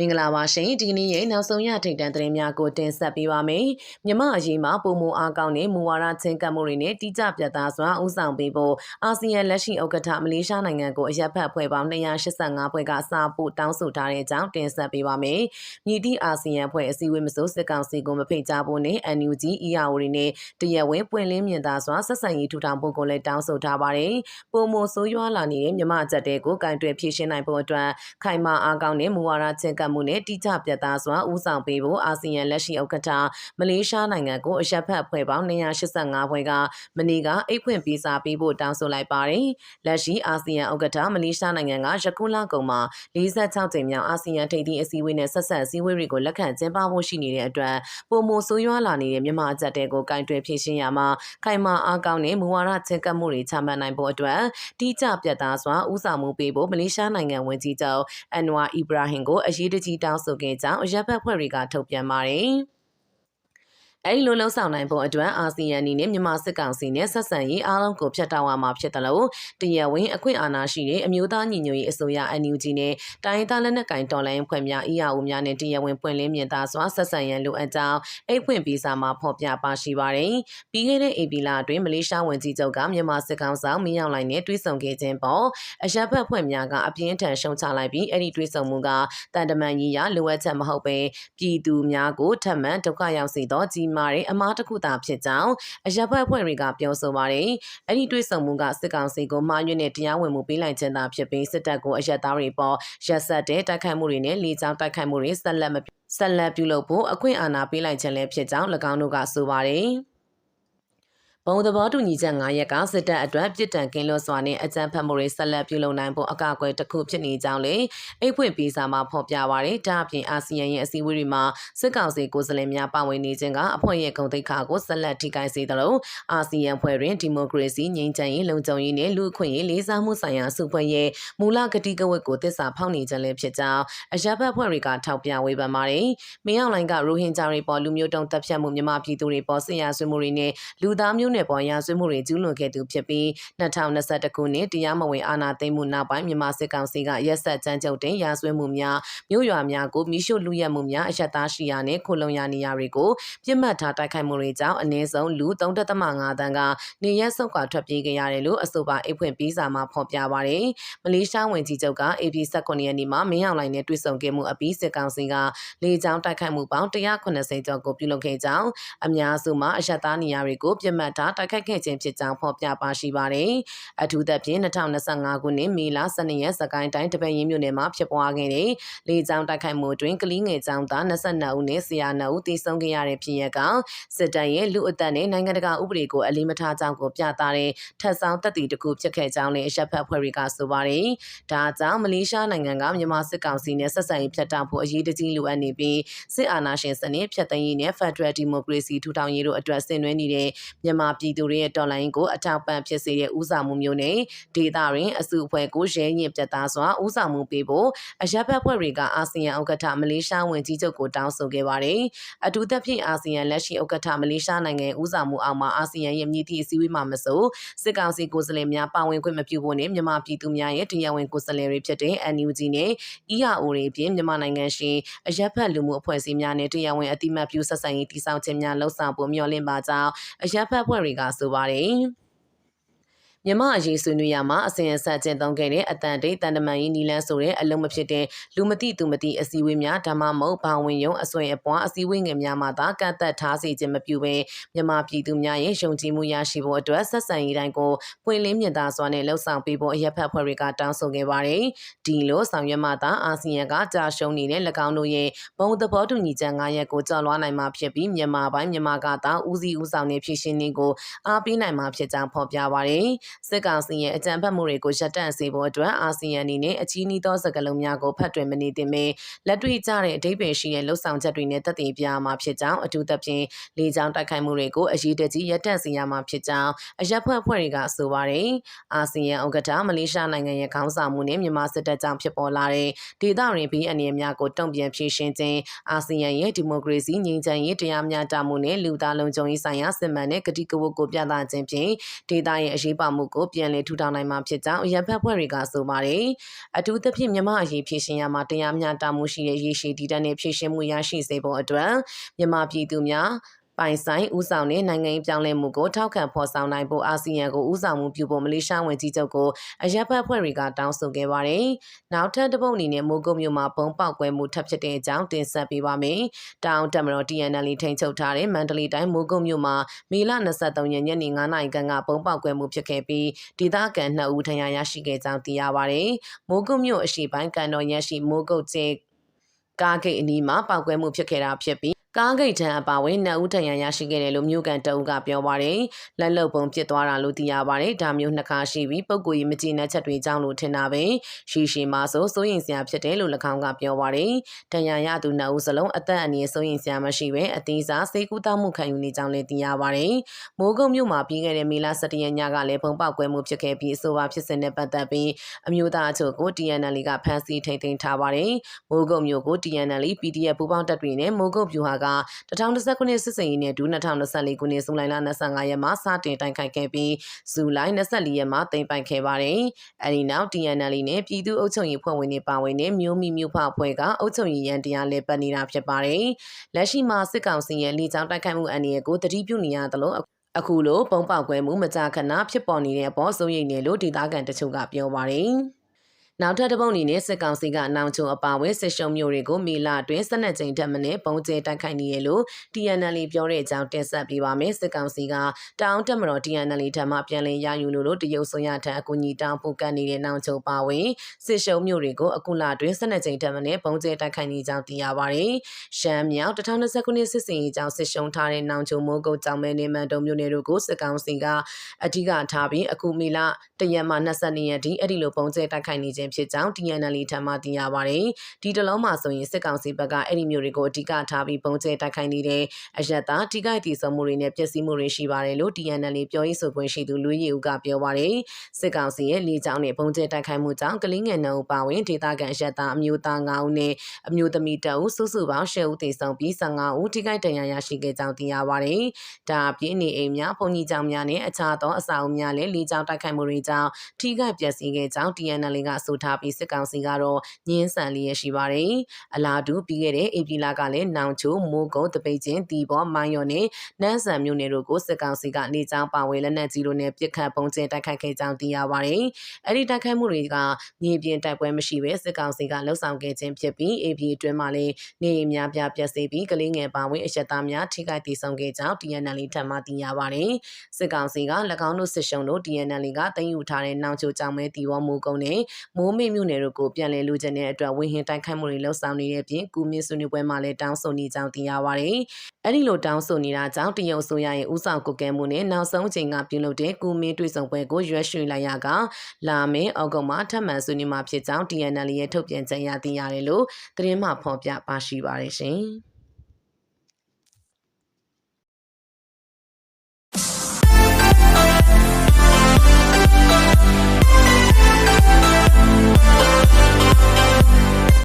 မင်္ဂလာပါရှင်ဒီကနေ့ရဲ့နောက်ဆုံးရထိပ်တန်းသတင်းများကိုတင်ဆက်ပေးပါမယ်မြမအရေးမှာပုံမအားကောင်းတဲ့မူဝါဒချင်းကပ်မှုတွေနဲ့တိကျပြတ်သားစွာဥဆောင်ပေးဖို့အာဆီယံလက်ရှိဥက္ကဋ္ဌမလေးရှားနိုင်ငံကိုအရက်ဖက်ဖွဲ့ပေါင်း285ဖွဲ့ကစာပို့တောင်းဆိုထားတဲ့အကြောင်းတင်ဆက်ပေးပါမယ်မြည်သည့်အာဆီယံဖွဲ့အစည်းအဝေးမစိုးစစ်ကောင်စီကိုမဖိတ်ကြားဖို့နဲ့ NUG EAO တွေနဲ့တရက်ဝင်ပွင့်လင်းမြင်သာစွာဆက်ဆံရေးထူထောင်ဖို့ကိုလည်းတောင်းဆိုထားပါတယ်ပုံမဆိုးရွားလာနေတဲ့မြမအကြက်တဲ့ကိုကင်တွယ်ဖြည့်ရှင်းနိုင်ဖို့အတွက်ခိုင်မာအားကောင်းတဲ့မူဝါဒချင်းကပ်မှုနဲ့တိကျပြတ်သားစွာဦးဆောင်ပေးဖို့အာဆီယံလက်ရှိဥက္ကဋ္ဌမလေးရှားနိုင်ငံကိုအရက်ဖက်ဖွဲ့ပေါင်း285ဖွဲ့ကမနေ့ကအိတ်ဖွင့်ပေးစာပေးဖို့တောင်းဆိုလိုက်ပါတယ်။လက်ရှိအာဆီယံဥက္ကဋ္ဌမလေးရှားနိုင်ငံကယခုလကုန်မှာ46ကြိမ်မြောက်အာဆီယံထိပ်သီးအစည်းအဝေးနဲ့ဆက်ဆက်အစည်းအဝေးတွေကိုလက်ခံကျင်းပဖို့ရှိနေတဲ့အတွက်ပုံမဆိုးရွားလာနေတဲ့မြန်မာအကြက်တဲကိုကင်တွယ်ဖြည့်ရှင်းရမှာခိုင်မာအားကောင်းတဲ့မူဝါဒချက်ကပ်မှုတွေချမှတ်နိုင်ဖို့အတွက်တိကျပြတ်သားစွာဦးဆောင်မှုပေးဖို့မလေးရှားနိုင်ငံဝန်ကြီးချုပ်အန်နဝါအီဘရာဟင်ကိုအရေးတကြီးတောင်းဆိုခဲ့ကြောင်းအရက်ဘက်ဖွဲ့တွေကထုတ်ပြန်ပါတယ်။ အဲဒီလိုလှုံ့ဆော်နိုင်ဖို့အတွက်အာဆီယံအနေနဲ့မြန်မာစစ်ကောင်စီနဲ့ဆက်ဆံရေးအားလုံးကိုဖျက်တောက်ရမှာဖြစ်တယ်လို့တရားဝင်အခွင့်အာဏာရှိတဲ့အမျိုးသားညီညွတ်ရေးအစိုးရ NUG နဲ့တိုင်းဒေသလက်နက်ကိုင်တော်လှန်ရေးဖွဲ့များ EAO များနဲ့တရားဝင်ပွင့်လင်းမြင်သာစွာဆက်ဆံရန်လိုအပ်ကြောင်းအိတ်ဖွင့်ပေးစာမှာဖော်ပြပါရှိပါတယ်။ပြီးခဲ့တဲ့ဧပြီလအတွင်းမလေးရှားဝန်ကြီးချုပ်ကမြန်မာစစ်ကောင်ဆောင်မင်းအောင်လှိုင်နဲ့တွေ့ဆုံခဲ့ခြင်းပေါ်အရက်ဘက်ဖွဲ့များကအပြင်းထန်ရှုံချလိုက်ပြီးအဲ့ဒီတွေ့ဆုံမှုကတန်တမန်ကြီးရလိုအပ်ချက်မဟုတ်ပဲပြည်သူများကိုထပ်မံဒုက္ခရောက်စေသောကြီးမားတဲ့အမားတစ်ခုသာဖြစ်ကြောင်းအရက်ဘက်ဖွဲ့တွေကပြောဆိုပါတယ်။အဲ့ဒီတွေ့ဆုံမှုကစစ်ကောင်စီကိုမှားယွင်းတဲ့တရားဝင်မှုပေးလိုက်ခြင်းသာဖြစ်ပြီးစစ်တပ်ကိုအရက်သားတွေပေါ်ရက်ဆက်တဲ့တိုက်ခိုက်မှုတွေနဲ့လေကြောင်းတိုက်ခိုက်မှုတွေဆက်လက်မဆက်လက်ပြုလုပ်ဖို့အခွင့်အာဏာပေးလိုက်ခြင်းလည်းဖြစ်ကြောင်း၎င်းတို့ကဆိုပါတယ်။ ဘုံသဘောတူညီချက်9ရက်ကစစ်တပ်အတွက်ပြစ်ဒဏ်ကင်းလွတ်စွာနဲ့အကြမ်းဖက်မှုတွေဆက်လက်ပြုလုပ်နိုင်ဖို့အကောက်အကွယ်တစ်ခုဖြစ်နေကြောင်းလေအိတ်ဖွင့်ပေးစာမှာဖော်ပြပါရယ်ဒါအပြင်အာဆီယံရဲ့အစည်းအဝေးတွေမှာစစ်ကောင်စီကိုယ်စားလှယ်များပါဝင်နေခြင်းကအဖွဲ့ရဲ့ဂုဏ်သိက္ခာကိုဆက်လက်ထိခိုက်စေသလိုအာဆီယံဖွဲ့တွင်ဒီမိုကရေစီငြိမ်းချမ်းရေးလုံခြုံရေးနဲ့လူ့အခွင့်အရေးလေးစားမှုဆိုင်ရာစုဖွဲ့ရဲ့မူလကတိကဝတ်ကိုသစ္စာဖောက်နေခြင်းလည်းဖြစ်ကြောင်းအရပ်ဘက်ဖွဲ့တွေကထောက်ပြဝေဖန်ပါတယ်။မင်းအောင်လိုင်ကရိုဟင်ဂျာတွေပေါ်လူမျိုးတုံးတပ်ဖြတ်မှုမြန်မာပြည်သူတွေပေါ်ဆင်ရဆွေးမှုတွေနဲ့လူသားမျိုးနွယ်ပေါ်ရာဆွေးမှုတွေကျူးလွန်ခဲ့သူဖြစ်ပြီး2021ခုနှစ်တရားမဝင်အာဏာသိမ်းမှုနောက်ပိုင်းမြန်မာစစ်ကောင်စီကရက်ဆက်ကြမ်းကြုတ်တဲ့ရာဇဝတ်မှုများမြို့ရွာများကိုမိရှုလူရက်မှုများအရက်သားရှိရာနဲ့ခုလုံရနေရာတွေကိုပြစ်မှတ်ထားတိုက်ခိုက်မှုတွေကြောင့်အနည်းဆုံးလူ3.5တန်းကနေရက်ဆုတ်ခွာထွက်ပြေးခဲ့ရတယ်လို့အဆိုပါအိတ်ဖွင့်ပြီးစာမှာဖော်ပြပါရယ်မလေးရှားဝန်ကြီးချုပ်က AP 19ရက်နေ့မှာမင်းအောင်လှိုင်နဲ့တွေ့ဆုံခဲ့မှုအပြီးစစ်ကောင်စီကလေကြောင်းတိုက်ခိုက်မှုပေါင်း180ကျော်ကိုပြုလုပ်ခဲ့ကြောင်းအများစုမှာအရက်သားနေရာတွေကိုပြစ်မှတ်ထားတိုက်ခိုက်ခဲ့ခြင်းဖြစ်ကြောင်းဖော်ပြပါရှိပါတယ်။အထူးသဖြင့်2025ခုနှစ်မေလ12ရက်စကိုင်းတိုင်းတပည့်ရင်းမြို့နယ်မှာဖြစ်ပွားခဲ့တဲ့လေကြောင်းတိုက်ခိုက်မှုတွင်ကလေးငယ်ကျောင်းသား22ဦးနဲ့ဆရာ2ဦးသေဆုံးခဲ့ရတဲ့ဖြစ်ရပ်ကစစ်တပ်ရဲ့လူအသက်နဲ့နိုင်ငံတကာဥပဒေကိုအလေးမထားကြောင်းကိုပြသတဲ့ထပ်ဆောင်သက်တည်တစ်ခုဖြစ်ခဲ့ကြောင်းလည်းအရက်ဖက်ဖွဲ့တွေကဆိုပါတယ်။ဒါကြောင့်မလေးရှားနိုင်ငံကမြန်မာစစ်ကောင်စီနဲ့ဆက်ဆံရေးဖြတ်တောက်ဖို့အရေးတကြီးလိုအပ်နေပြီးစစ်အာဏာရှင်စနစ်ဖြတ်သိမ်းရေးနဲ့ Federal Democracy ထူထောင်ရေးတို့အတွက်ဆင်နွှဲနေတဲ့မြန်မာပြည်သူတွေရဲ့တော်လှန်ရေးကိုအထောက်ပံ့ဖြစ်စေတဲ့ဥဆောင်မှုမျိုးနဲ့ဒေသတွင်အစုအဖွဲ့ကိုရဲညစ်ပြတ်သားစွာဥဆောင်မှုပေးဖို့အရက်ဘက်ဖွဲ့တွေကအာဆီယံဥက္ကဋ္ဌမလေးရှားဝန်ကြီးချုပ်ကိုတောင်းဆိုခဲ့ပါတယ်။အထူးသဖြင့်အာဆီယံလက်ရှိဥက္ကဋ္ဌမလေးရှားနိုင်ငံဥဆောင်မှုအောက်မှာအာဆီယံရဲ့မြစ်တီအစည်းအဝေးမှာမဆိုစစ်ကောင်စီကိုယ်စားလှယ်များပါဝင်ခွင့်မပြုဖို့နဲ့မြန်မာပြည်သူများရဲ့တရားဝင်ကိုယ်စားလှယ်တွေဖြစ်တဲ့ NUG နဲ့ EAO တွေအပြင်မြန်မာနိုင်ငံရှင်အရက်ဖက်လူမှုအဖွဲ့အစည်းများနဲ့တရားဝင်အတိမတ်ပြုဆက်ဆံရေးတည်ဆောက်ခြင်းများလှုပ်ဆောင်ဖို့မျှော်လင့်ပါကြောင်းအရက်ဖက်အဖွဲ့တွေကဆိုပါတယ်။ မြမအရေးဆွေးနွေးရမှာအစဉ်အဆက်ကျင့်သုံးခဲ့တဲ့အတန်တိတ်တန်တမန်ရေးနီလန်းဆိုတဲ့အလုံးမဖြစ်တဲ့လူမတိသူမတိအစည်းအဝေးများဓမ္မမဟုတ်ဘာဝင်ယုံအဆွေအပွားအစည်းအဝေးငယ်များမှာသာကန့်သက်ထားစေခြင်းမပြုဘဲမြမပြည်သူများရဲ့ယုံကြည်မှုရရှိဖို့အတွက်ဆက်ဆံရေးတိုင်းကိုပွင့်လင်းမြင်သာစွာနဲ့လှုပ်ဆောင်ပေးဖို့အရက်ဖက်ဖွဲ့တွေကတောင်းဆိုခဲ့ပါတယ်။ဒီလိုဆောင်ရွက်မှသာအာဆီယံကကြာရှုံးနေတဲ့၎င်းတို့ရဲ့ဘုံသဘောတူညီချက်9ရက်ကိုကြော်လွှားနိုင်မှာဖြစ်ပြီးမြန်မာပိုင်းမြန်မာကသာဦးစီးဦးဆောင်နေဖြစ်ရှင်နေကိုအားပေးနိုင်မှာဖြစ်ကြောင်းဖော်ပြပါတယ်။စစ်ကောင်စီရဲ့အကြံဖတ်မှုတွေကိုရပ်တန့်စေဖို့အတွက်အာဆီယံအနေနဲ့အကြီးအသောစကားလုံးများကိုဖတ်တွင်မနေသင့်ပဲလက်တွေ့ကျတဲ့အဓိပ္ပာယ်ရှိတဲ့လှုပ်ဆောင်ချက်တွေနဲ့တည်ပြမှာဖြစ်ကြောင်းအထူးသဖြင့်လေကြောင်းတိုက်ခိုက်မှုတွေကိုအရေးတကြီးရပ်တန့်စေရမှာဖြစ်ကြောင်းအရက်ဖွဲ့ဖွဲ့တွေကဆိုပါတယ်အာဆီယံဥက္ကဋ္ဌမလေးရှားနိုင်ငံရဲ့ခေါင်းဆောင်မှုနဲ့မြန်မာစစ်တပ်ကြောင့်ဖြစ်ပေါ်လာတဲ့ဒေသတွင်ပြည်အနေများကိုတုံ့ပြန်ဖြေရှင်းခြင်းအာဆီယံရဲ့ဒီမိုကရေစီငြိမ်းချမ်းရေးတရားမျှတမှုနဲ့လူသားလုံးခြုံရေးဆိုင်ရာစစ်မှန်တဲ့ကတိကဝတ်ကိုပြသခြင်းဖြင့်ဒေသရဲ့အရေးပါမှုမှုကိုပြန်လည်ထူထောင်နိုင်မှာဖြစ်ကြောင်းအရန်ဖက်ဖွဲ့တွေကဆိုပါတယ်အထူးသဖြင့်မြန်မာအရေးဖြည့်ရှင်ရမှာတရားမျှတမှုရှိတဲ့ရေရှည်တည်တံ့တဲ့ဖြည့်ရှင်မှုရရှိစေဖို့အတွက်မြန်မာပြည်သူများ ပိုင်ဆိုင်ဦးဆောင်တဲ့နိုင်ငံရေးပြောင်းလဲမှုကိုထောက်ခံဖော်ဆောင်နိုင်ဖို့အာဆီယံကိုဦးဆောင်မှုပြုဖို့မလေးရှားဝန်ကြီးချုပ်ကိုအရက်ဖက်ဖွဲ့တွေကတောင်းဆိုခဲ့ပါတယ်။နောက်ထပ်တစ်ပုတ်အနေနဲ့မိုးကုတ်မြို့မှာဘုံပေါက်ကွဲမှုထပ်ဖြစ်တဲ့အကြောင်းတင်ဆက်ပေးပါမယ်။တောင်တက်မတော် TNL ထိန်းချုပ်ထားတဲ့မန္တလေးတိုင်းမိုးကုတ်မြို့မှာမေလ23ရက်ညနေ9နာရီခန့်ကဘုံပေါက်ကွဲမှုဖြစ်ခဲ့ပြီးဒေသခံ2ဦးထဏ်ရာရရှိခဲ့ကြောင်းသိရပါတယ်။မိုးကုတ်မြို့အရှိပိုင်းကန်တော်ရက်ရှိမိုးကုတ်ကျေကားဂိတ်အနီးမှာပောက်ကွဲမှုဖြစ်ခဲ့တာဖြစ်ပြီး ကားဂိတ်ထံအပါဝင်နှစ်ဦးထံရန်ရရှိခဲ့တယ်လို့မြို့ကန်တအုပ်ကပြောပါတယ်။လက်လုံပုံဖြစ်သွားတာလို့သိရပါတယ်။ဒါမျိုးနှစ်ခါရှိပြီးပုံကိုယ်ကြီးမကြည်နက်ချက်တွေကြောင့်လို့ထင်တာပဲ။ရှိရှိမှဆိုစိုးရင်စရာဖြစ်တယ်လို့၎င်းကပြောပါတယ်။တန်ရန်ရသူနှစ်ဦးစလုံးအသက်အန္တရာယ်စိုးရင်စရာမရှိပဲအသေးစားစေကူတောက်မှုခံယူနေကြောင်းလည်းသိရပါတယ်။မိုးကုတ်မြို့မှာပြီးခဲ့တဲ့မေလ17ရက်ညကလည်းပုံပေါက်ကွဲမှုဖြစ်ခဲ့ပြီးအဆိုပါဖြစ်စဉ်နဲ့ပတ်သက်ပြီးအမျိုးသားအချို့ကို TNL ကဖမ်းဆီးထိန်းသိမ်းထားပါတယ်။မိုးကုတ်မြို့ကို TNL PDF ပူးပေါင်းတပ်တွေနဲ့မိုးကုတ်ဗျူဟာက2019ခုနှစ်စစ်စင်ရေးနဲ့ဒူ2024ခုနှစ်ဇူလိုင်လ25ရက်မှာစတင်တိုက်ခိုက်ခဲ့ပြီးဇူလိုင်24ရက်မှာတင်ပိုက်ခဲ့ပါတယ်။အဲဒီနောက် TNL နဲ့ပြည်သူ့အုပ်ချုပ်ရေးဖွဲ့ဝင်တွေပါဝင်တဲ့မျိုးမီမျိုးဖအဖွဲ့ကအုပ်ချုပ်ရေးရန်တရားလဲပတ်နေတာဖြစ်ပါတယ်။လက်ရှိမှာစစ်ကောင်စီရဲ့လေကြောင်းတိုက်ခိုက်မှုအန္တရာယ်ကိုတတိပြုနေရသလိုအခုလိုပုံပေါက်ကွဲမှုမကြာခဏဖြစ်ပေါ်နေတဲ့အပေါ်စိုးရိမ်နေလို့ဒေသခံတချို့ကပြောပါတယ်။ နောက်ထပ်တစ်ပုတ်အနေနဲ့စစ်ကောင်စီကနောင်ချုံအပါဝဲစစ်ရှုံမျိုးတွေကိုမေလအတွင်း၁၂ကြိမ်တက်မနဲ့ပုံကျဲတိုက်ခိုက်နေရလို့ TNL ပြောတဲ့အကြောင်းတင်ဆက်ပေးပါမယ်စစ်ကောင်စီကတောင်းတက်မတော် TNL ထံမှပြန်လည်ရယူလို့လို့တရုတ်ဆိုရထံအကူအညီတောင်းပို့ကနေတဲ့နောင်ချုံပါဝင်စစ်ရှုံမျိုးတွေကိုအခုလအတွင်း၁၂ကြိမ်တက်မနဲ့ပုံကျဲတိုက်ခိုက်နေကြောင်းသိရပါတယ်ရှမ်းမြောက်2020ခုနှစ်စစ်စင်ရေးကြောင့်စစ်ရှုံထားတဲ့နောင်ချုံမိုးကုတ်ကြောင်မဲနေမှန်တုံမျိုးတွေကိုစစ်ကောင်စီကအဓိကထားပြီးအခုမေလတရက်မှ22ရက်ဒီအဲ့ဒီလိုပုံကျဲတိုက်ခိုက်နေခြင်းခြင်းဖြစ်ကြောင်း TNL ထံမှသိရပါတယ်။ဒီတလုံးမှာဆိုရင်စစ်ကောင်စီဘက်ကအဲ့ဒီမျိုးတွေကိုအဓိကထားပြီးပုံကျဲတိုက်ခိုက်နေတဲ့အရက်သားထိခိုက်တည်ဆုံမှုတွေနဲ့ပျက်စီးမှုတွေရှိပါတယ်လို့ TNL ပြောရေးဆိုခွင့်ရှိသူလူရီဦးကပြောပါတယ်။စစ်ကောင်စီရဲ့လေကြောင်းနဲ့ပုံကျဲတိုက်ခိုက်မှုကြောင့်ကလင်းငယ်နှုံပါဝင်ဒေသခံအရက်သားအမျိုးသား9ဦးနဲ့အမျိုးသမီး2ဦးစုစုပေါင်း10ဦးတည်ဆုံပြီး15ဦးထိခိုက်ဒဏ်ရာရရှိခဲ့ကြောင်းသိရပါတယ်။ဒါအပြင်နေအိမ်များဘုံကြီးကျောင်းများနဲ့အခြားသောအဆောက်အဦများလည်းလေကြောင်းတိုက်ခိုက်မှုတွေကြောင့်ထိခိုက်ပျက်စီးခဲ့ကြောင်း TNL ကဆိုထားပြီးစစ်ကောင်စီကတော့ညင်းဆန်လျက်ရှိပါတယ်။အလားတူပြီးခဲ့တဲ့ဧပြီလကလည်းနောင်ချိုမိုးကုတ်တပိတ်ချင်းတီဘောမိုင်းရော်နဲ့နန်းဆန်မြို့နယ်တို့ကိုစစ်ကောင်စီကနေကြောင်းပါဝင်လက်နက်ကြီးတို့နဲ့ပစ်ခတ်ပုံကျဲတိုက်ခိုက်ခဲ့ကြောင်းသိရပါတယ်။အဲ့ဒီတိုက်ခိုက်မှုတွေကမြေပြင်တိုက်ပွဲမရှိဘဲစစ်ကောင်စီကလှုပ်ဆောင်ခဲ့ခြင်းဖြစ်ပြီး AP အတွင်းမှာလည်းနေအများပြပျက်စီးပြီးကလေးငယ်ပါဝင်အရက်သားများထိခိုက်ဒေဆုံးခဲ့ကြောင်း TNL ထံမှသိရပါတယ်။စစ်ကောင်စီက၎င်းတို့စစ်ရှုံတို့ TNL ကတင်ယူထားတဲ့နောင်ချိုကြောင်မဲတီဝမိုးကုန်းနဲ့မိုးမိမြို့နယ်တို့ကိုပြန်လည်လူကျင်တဲ့အတွက်ဝင်းဟင်တိုက်ခိုက်မှုတွေလှုပ်ဆောင်နေတဲ့အပြင်ကုမင်းဆွေးနွေးပွဲမှာလည်းတောင်းဆိုနေကြောင်းသိရပါတယ်။အဲ့ဒီလိုတောင်းဆိုနေတာကြောင့်တရုတ်ဆိုရရဲ့ဥဆောင်ကုကဲမှုနဲ့နောက်ဆုံးချိန်ကပြုလုပ်တဲ့ကုမင်းတွေ့ဆုံပွဲကိုရွှေရွှေလိုက်ရကလာမင်းအောက်ကုံမှာထပ်မံဆွေးနွေးမှာဖြစ်ကြောင်း TNL ရဲ့ထုတ်ပြန်ကြေညာသိရတယ်လို့သတင်းမှဖော်ပြပါရှိပါတယ်ရှင်။